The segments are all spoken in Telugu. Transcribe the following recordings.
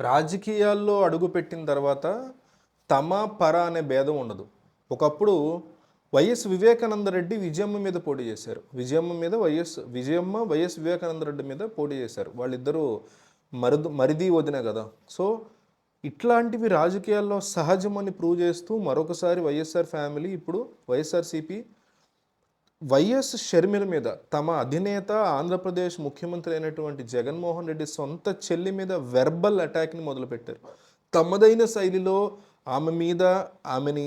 రాజకీయాల్లో అడుగుపెట్టిన తర్వాత తమ పర అనే భేదం ఉండదు. ఒకప్పుడు వైఎస్ వివేకానంద రెడ్డి విజయమ్మ మీద పోటీ చేశారు. విజయమ్మ మీద వైఎస్ విజయమ్మ వైఎస్ వివేకానంద రెడ్డి మీద పోటీ చేశారు. వాళ్ళిద్దరూ మరుదు మరిది వదిన కదా. సో ఇట్లాంటివి రాజకీయాల్లో సహజమని ప్రూవ్ చేస్తూ మరొకసారి వైఎస్ఆర్ ఫ్యామిలీ ఇప్పుడు వైఎస్ఆర్సీపీ వైఎస్ షర్మిల మీద తమ అధినేత ఆంధ్రప్రదేశ్ ముఖ్యమంత్రి అయినటువంటి జగన్మోహన్ రెడ్డి సొంత చెల్లి మీద వెర్బల్ అటాక్ని మొదలుపెట్టారు. తమదైన శైలిలో ఆమె మీద ఆమెని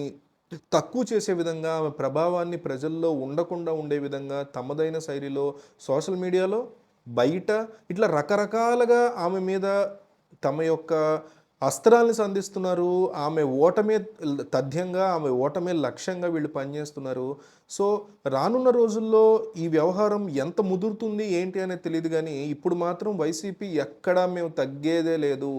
తక్కువ చేసే విధంగా ఆమె ప్రభావాన్ని ప్రజల్లో ఉండకుండా ఉండే విధంగా తమదైన శైలిలో సోషల్ మీడియాలో బయట ఇట్లా రకరకాలుగా ఆమె మీద తమ యొక్క అస్త్రాలను సంధిస్తున్నారు ఆమె ఓటమే తథ్యంగా ఆమె ఓటమే లక్ష్యంగా వీళ్ళు పనిచేస్తున్నారు. సో రానున్న రోజుల్లో ఈ వ్యవహారం ఎంత ముదురుతుంది ఏంటి అనేది తెలియదు కానీ ఇప్పుడు మాత్రం వైసీపీ ఎక్కడా మేము తగ్గేదే లేదు.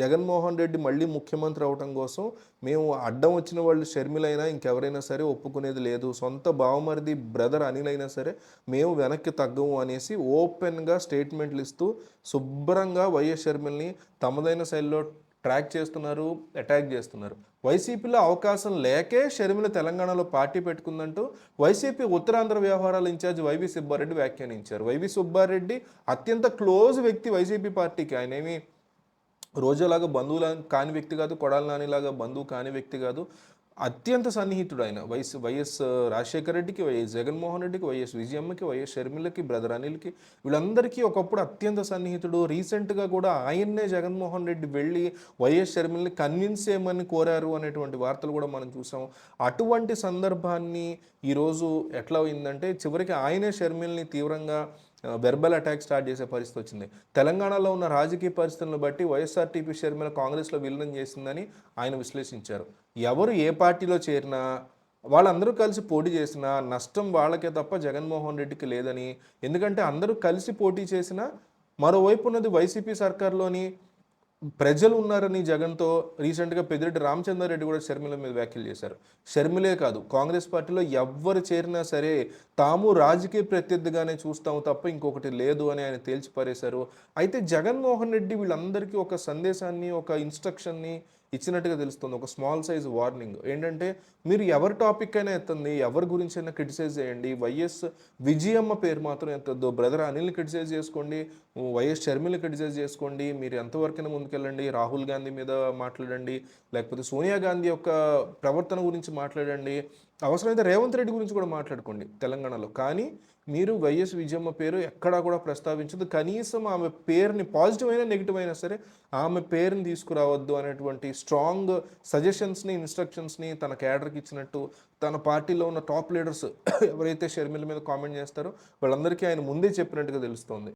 జగన్మోహన్ రెడ్డి మళ్ళీ ముఖ్యమంత్రి అవటం కోసం మేము అడ్డం వచ్చిన వాళ్ళు షర్మిలైనా ఇంకెవరైనా సరే ఒప్పుకునేది లేదు. సొంత బావమరిది బ్రదర్ అనిల్ అయినా సరే మేము వెనక్కి తగ్గము అనేసి ఓపెన్గా స్టేట్మెంట్లు ఇస్తూ శుభ్రంగా వైఎస్ షర్మిల్ని తమదైన శైలిలో ట్రాక్ చేస్తున్నారు అటాక్ చేస్తున్నారు. వైసీపీలో అవకాశం లేకే షర్మిల తెలంగాణలో పార్టీ పెట్టుకుందంటూ వైసీపీ ఉత్తరాంధ్ర వ్యవహారాల ఇన్ఛార్జ్ వైవి సుబ్బారెడ్డి వ్యాఖ్యానించారు. వైవి సుబ్బారెడ్డి అత్యంత క్లోజ్ వ్యక్తి వైసీపీ పార్టీకి. ఆయన ఏమి రోజులాగా బంధువుల కాని వ్యక్తి కాదు కొడాలి నానిలాగా బంధువు కాని వ్యక్తి కాదు. అత్యంత సన్నిహితుడు ఆయన వైఎస్ వైఎస్ రాజశేఖర రెడ్డికి వైఎస్ జగన్మోహన్ రెడ్డికి వైఎస్ విజయమ్మకి వైఎస్ షర్మిలకి బ్రదర్ అనిల్కి వీళ్ళందరికీ ఒకప్పుడు అత్యంత సన్నిహితుడు. రీసెంట్గా కూడా ఆయన్నే జగన్మోహన్ రెడ్డి వెళ్ళి వైఎస్ షర్మిల్ని కన్విన్స్ చేయమని కోరారు అనేటువంటి వార్తలు కూడా మనం చూసాం. అటువంటి సందర్భాన్ని ఈరోజు ఎట్లా అయిందంటే చివరికి ఆయనే షర్మిల్ని తీవ్రంగా వెర్బల్ అటాక్ స్టార్ట్ చేసే పరిస్థితి వచ్చింది. తెలంగాణలో ఉన్న రాజకీయ పరిస్థితులను బట్టి వైఎస్ఆర్టీపీ షర్మిల కాంగ్రెస్లో విలీనం చేసిందని ఆయన విశ్లేషించారు. ఎవరు ఏ పార్టీలో చేరినా వాళ్ళందరూ కలిసి పోటీ చేసినా నష్టం వాళ్ళకే తప్ప జగన్మోహన్ రెడ్డికి లేదని ఎందుకంటే అందరూ కలిసి పోటీ చేసినా మరోవైపు ఉన్నది వైసీపీ సర్కార్లోని ప్రజలు ఉన్నారని జగన్తో రీసెంట్గా పెద్దిరెడ్డి రామచంద్రారెడ్డి కూడా షర్మిల మీద వ్యాఖ్యలు చేశారు. షర్మిలే కాదు కాంగ్రెస్ పార్టీలో ఎవ్వరు చేరినా సరే తాము రాజకీయ ప్రత్యర్థిగానే చూస్తాము తప్ప ఇంకొకటి లేదు అని ఆయన తేల్చిపారేశారు. అయితే జగన్మోహన్ రెడ్డి వీళ్ళందరికీ ఒక సందేశాన్ని ఒక ఇన్స్ట్రక్షన్ని ఇచ్చినట్టుగా తెలుస్తుంది. ఒక స్మాల్ సైజ్ వార్నింగ్. ఏంటంటే మీరు ఎవరి టాపిక్ అయినా ఎత్తండి ఎవరి గురించి అయినా క్రిటిసైజ్ చేయండి. వైఎస్ విజయమ్మ పేరు మాత్రం ఎత్తద్దు. బ్రదర్ అనిల్ని క్రిటిసైజ్ చేసుకోండి వైఎస్ షర్మిల్ని క్రిటిసైజ్ చేసుకోండి మీరు ఎంతవరకైనా ముందుకెళ్ళండి రాహుల్ గాంధీ మీద మాట్లాడండి లేకపోతే సోనియా గాంధీ యొక్క ప్రవర్తన గురించి మాట్లాడండి అవసరమైతే రేవంత్ రెడ్డి గురించి కూడా మాట్లాడుకోండి తెలంగాణలో. కానీ మీరు వైఎస్ విజయమ్మ పేరు ఎక్కడా కూడా ప్రస్తావించదు. కనీసం ఆమె పేరుని పాజిటివ్ అయినా నెగిటివ్ అయినా సరే ఆమె పేరుని తీసుకురావద్దు అనేటువంటి స్ట్రాంగ్ సజెషన్స్ని ఇన్స్ట్రక్షన్స్ని తన క్యాడర్కి ఇచ్చినట్టు తన పార్టీలో ఉన్న టాప్ లీడర్స్ ఎవరైతే షర్మిల మీద కామెంట్ చేస్తారో వాళ్ళందరికీ ఆయన ముందే చెప్పినట్టుగా తెలుస్తోంది.